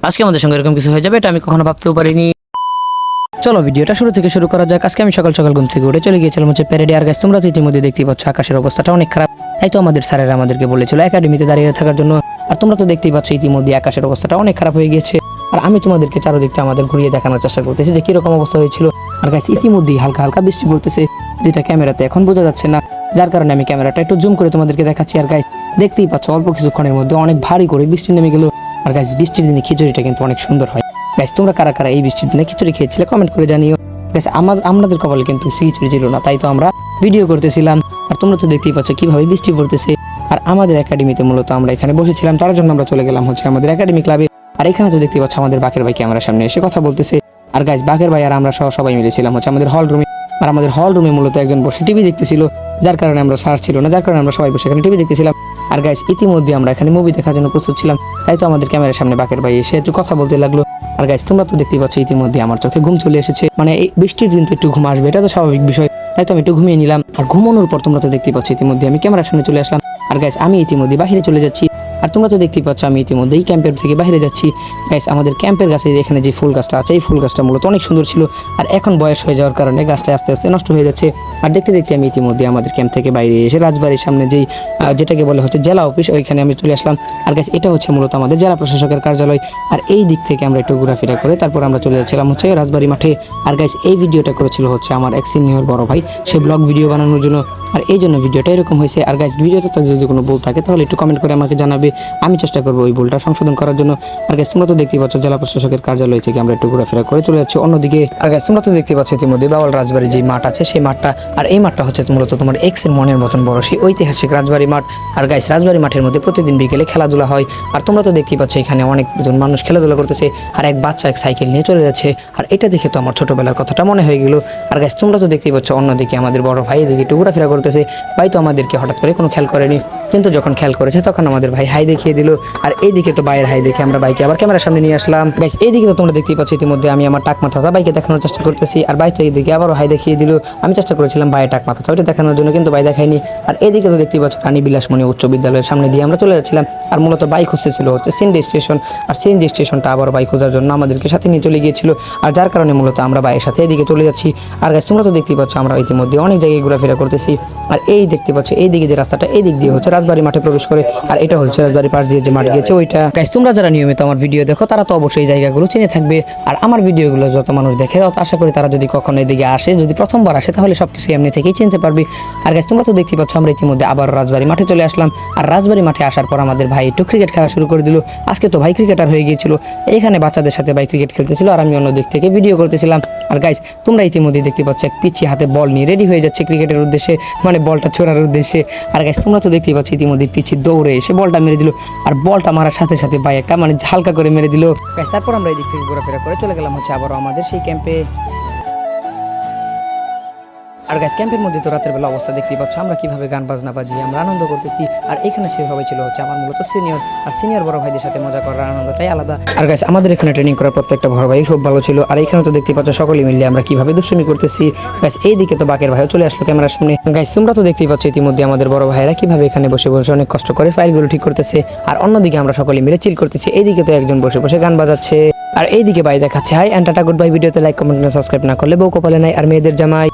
আজকে আমাদের সঙ্গে এরকম কিছু হয়ে যাবে, এটা আমি কখনো ভাবতেও পারিনি। চলো, ভিডিওটা শুরু থেকে শুরু করা যাক। আজকে আমি সকাল সকাল ঘুম থেকে উঠে চলে গিয়েছিলাম হচ্ছে প্যারেডে আর গাছ তোমরা তো ইতিমধ্যে দেখতেই পাচ্ছ, আকাশের অবস্থাটা অনেক খারাপ। তাই তো আমাদের স্যারেরা আমাদেরকে বলেছিল একাডেমিতে দাঁড়িয়ে থাকার জন্য। আর তোমরা তো দেখতেই পাচ্ছ, ইতিমধ্যে আকাশের অবস্থাটা অনেক খারাপ হয়ে গেছে আর আমি তোমাদেরকে চারোদিকটা আমাদের ঘুরিয়ে দেখানোর চেষ্টা করতেছি যে কীরকম অবস্থা হয়েছিল। আর গাছ ইতিমধ্যেই হালকা হালকা বৃষ্টি পড়তেছে, যেটা ক্যামেরাতে এখন বোঝা যাচ্ছে না। যার কারণে আমি ক্যামেরাটা একটু জুম করে তোমাদেরকে দেখাচ্ছি। আর গাইস দেখতেই পাচ্ছ, অল্প কিছুক্ষণের মধ্যে অনেক ভারী করে বৃষ্টি নেমে গেল। আর গাইস বৃষ্টির দিনে খিচুড়িটা কিন্তু অনেক সুন্দর হয়। গাইস তোমরা কারা কারা এই বৃষ্টির দিনে খিচুড়ি খেয়েছিলে কমেন্ট করে জানিও। গাইস আমার, আমাদের কপালে কিন্তু খিচুড়ি ছিল না, তাই তো আমরা ভিডিও করতেছিলাম। আর তোমরা তো দেখতেই পাচ্ছ কীভাবে বৃষ্টি পড়তেছে। আর আমাদের একাডেমিতে মূলত আমরা এখানে বসেছিলাম, তার জন্য আমরা চলে গেলাম হচ্ছে আমাদের একাডেমি ক্লাবে আর এখানে তো দেখতেই পাচ্ছ আমাদের বাকের ভাই ক্যামেরার সামনে এসে কথা বলতেছে। আর গাইস বাকের ভাই আর আমরা সহ সবাই মিলেছিলাম হচ্ছে আমাদের হল রুমে আর আমাদের হল রুমে মূলত একজন বসে টিভি দেখতেছিল, যার কারণে আমরা সার্চ ছিল না, যার কারণে আমরা সবাই বসে এখানে টিভি দেখতেছিলাম। আর গাইস ইতিমধ্যে আমরা এখানে মুভি দেখার জন্য প্রস্তুত ছিলাম, তাই তো আমাদের ক্যামেরার সামনে বাকের ভাই এসে একটু কথা বলতে লাগল। আর গাইস তোমরা তো দেখতেই পাচ্ছ ইতিমধ্যে আমার চোখে ঘুম চলে এসেছে। মানে এই বৃষ্টির দিন তো একটু ঘুম আসবে, এটা তো স্বাভাবিক বিষয়, তাই তো আমি একটু ঘুমিয়ে নিলাম। আর ঘুমানোর পর তোমরা তো দেখতেই পাচ্ছ ইতিমধ্যে আমি ক্যামেরার সামনে চলে আসলাম। আর গাইস আমি ইতিমধ্যে বাহিরে চলে যাচ্ছি। আর তোমরা তো দেখতেই পাচ্ছ, আমি ইতিমধ্যেই ক্যাম্পের থেকে বাইরে যাচ্ছি। গাইস আমাদের ক্যাম্পের গাছে এখানে যে ফুল গাছটা আছে, এই ফুল গাছটা মূলত অনেক সুন্দর ছিল আর এখন বয়স হয়ে যাওয়ার কারণে গাছটা আস্তে আস্তে নষ্ট হয়ে যাচ্ছে। আর দেখতে দেখতে আমি ইতিমধ্যে আমাদের ক্যাম্প থেকে বাইরে এসে রাজবাড়ির সামনে যেই যেটাকে বলা হচ্ছে জেলা অফিস, ওইখানে আমি চলে আসলাম। আর গাছ এটা হচ্ছে মূলত আমাদের জেলা প্রশাসকের কার্যালয়। আর এই দিক থেকে আমরা একটু ঘোরাফেরা করে তারপর আমরা চলে যাচ্ছিলাম হচ্ছে রাজবাড়ি মাঠে। আর গাইস এই ভিডিওটা করেছিল হচ্ছে আমার এক সিনিয়র বড় ভাই। সে ব্লগ ভিডিও বানানোর জন্য আর এই জন্য ভিডিওটা এরকম হয়েছে। আর গাইস ভিডিওতে যদি কোনো ভুল থাকে, তাহলে একটু কমেন্ট করে আমাকে জানাবে। আমি চেষ্টা করব ওই ভুলটা সংশোধন করার জন্য। আর গাইস তোমরা তো দেখতেই পাচ্ছ, জেলা প্রশাসকের কার্যালয় থেকে আমরা একটু ঘোরাফেরা করে চলে যাচ্ছি অন্যদিকে। আর গাইস তোমরা তো দেখতে পাচ্ছ ইতিমধ্যে বাওয়াল রাজবাড়ির যে মাঠ আছে, সেই মাঠটা, আর এই মাঠটা হচ্ছে মূলত তোমার এক্সের মনের মতন বড় সেই ঐতিহাসিক রাজবাড়ি মাঠ। আর গাইস রাজবাড়ি মাঠের মধ্যে প্রতিদিন বিকেলে খেলাধুলা হয়। আর তোমরা তো দেখতেই পাচ্ছ এখানে অনেকজন মানুষ খেলাধুলা করতেছে। আর এক বাচ্চা এক সাইকেল নিয়ে চলে যাচ্ছে। আর এটা দেখে তো আমার ছোটবেলার কথাটা মনে হয়ে গেল। আর গাইস তোমরা তো দেখতেই পাচ্ছ অন্যদিকে আমাদের বড় ভাই এদিকে একটু ঘোরাফেরা করতেছে, ভাই তো আমাদেরকে হঠাৎ করে কোনো খেয়াল করেনি। কিন্তু যখন খেয়াল করেছে, তখন আমাদের ভাই হাই দেখিয়ে দিল। আর এইদিকে তো বাইরের হাই দেখে আমরা বাইকে আবার ক্যামেরার সামনে নিয়ে আসলাম। গাইস এইদিকে তো তোমরা দেখতেই পাচ্ছ ইতিমধ্যে আমি আমার টাক মাথাটা বাইকে দেখানোর চেষ্টা করতেছি। আর বাই তো এইদিকে আবারও হাই দেখিয়ে দিল। আমি চেষ্টা করেছিলাম বাইরে টাক মাথাটা ওইটা দেখানোর জন্য, কিন্তু বাই দেখায়নি। আর এইদিকে তো দেখতেই পাচ্ছ রানী বিলাসমণি উচ্চ বিদ্যালয়ের সামনে দিয়ে আমরা চলে যাচ্ছিলাম। আর মূলত বাইক খুঁজতেছিল হচ্ছে সিএনজি স্টেশন। আর সিএনজি স্টেশনটা আবার বাইক খোঁজার জন্য আমাদেরকে সাথে নিয়ে চলে গিয়েছিল। আর যার কারণে মূলত আমরা বাইয়ের সাথে এদিকে চলে যাচ্ছি। আর গাছ তোমরা তো দেখতেই পাচ্ছ আমরা ইতিমধ্যে অনেক জায়গায় ঘোরাফেরা করতেছি। আর এই দেখতে পাচ্ছ, এই দিকে যে রাস্তাটা, এই দিক দিয়ে হচ্ছে রাজবাড়ি মাঠে প্রবেশ করে, আর এটা হচ্ছে রাজবাড়ি পাশ দিয়ে যে মাঠ গেছে ওইটা। গাইস তোমরা যারা নিয়মিত আমার ভিডিও দেখো, তারা তো অবশ্যই জায়গাগুলো চিনে থাকবে। আর আমার ভিডিওগুলো যত মানুষ দেখে তত আশা করি তারা যদি কখনো এদিকে আসে, যদি প্রথমবার আসে, তাহলে সব কিছু এমনি থেকেই চিনতে পারবে। আর গাইস তোমরা তো দেখতে পাচ্ছ, আমরা ইতিমধ্যে আবার রাজবাড়ি মাঠে চলে আসলাম। আর রাজবাড়ি মাঠে আসার পর আমাদের ভাই একটু ক্রিকেট খেলা শুরু করে দিল। আজকে তো ভাই ক্রিকেটার হয়ে গিয়েছিল। এখানে বাচ্চাদের সাথে ভাই ক্রিকেট খেলতেছিল আর আমি অন্য দিক থেকে ভিডিও করতেছিলাম। আর গাইস তোমরা ইতিমধ্যে দেখতে পাচ্ছ, এক পিচ্ছি হাতে বল নিয়ে রেডি হয়ে যাচ্ছে ক্রিকেটের উদ্দেশ্যে। মানে বলটা ছোড়ার উদ্দেশ্যে। আর গাছ তোমরা তো দেখতেই পাচ্ছ ইতিমধ্যে পিছিয়ে দৌড়ে এসে বলটা মেরে দিল। আর বলটা মারার সাথে সাথে ভাই একটা মানে হালকা করে মেরে দিল। গাছ তারপর আমরা এই দিক থেকে ঘোরাফেরা করে চলে গেলাম হচ্ছে আবারও আমাদের সেই ক্যাম্পে আর গাছ ক্যাম্পের মধ্যে তো রাতের বেলা অবস্থা দেখতেই পাচ্ছ, আমরা কীভাবে গান বাজনা বাজিয়ে আমরা আনন্দ করতেছি, আর এখানে সেভাবে ছিল হচ্ছে আমার মূলত সিনিয়র আর সিনিয়র বড় ভাইদের সাথে মজা করার আনন্দটাই আলাদা। আর গাছ আমাদের এখানে ট্রেনিং করার প্রত্যেকটা বড় ভাই খুব ভালো ছিল, আর এখানে তো দেখতেই পাচ্ছ, সকলে মিলে আমরা কীভাবে দুষ্টুমি করতেছি। গাছ এই দিকে তো বাকের ভাইও চলে আসলো ক্যামেরার সামনে। গাছ তোমরা তো দেখতেই পাচ্ছ ইতিমধ্যে আমাদের বড় ভাইয়েরা কীভাবে এখানে বসে বসে অনেক কষ্ট করে ফাইলগুলো ঠিক করতেছে, আর অন্যদিকে আমরা সকলে মিলে চিল করতেছি। এইদিকে তো একজন বসে বসে গান বাজাচ্ছে। আর এইদিকে ভাই দেখাচ্ছে hi and tata good bye ভিডিওতে লাইক কমেন্ট সাবস্ক্রাইব না করলে বউ কপালে নাই, আর মেয়েদের জামাই।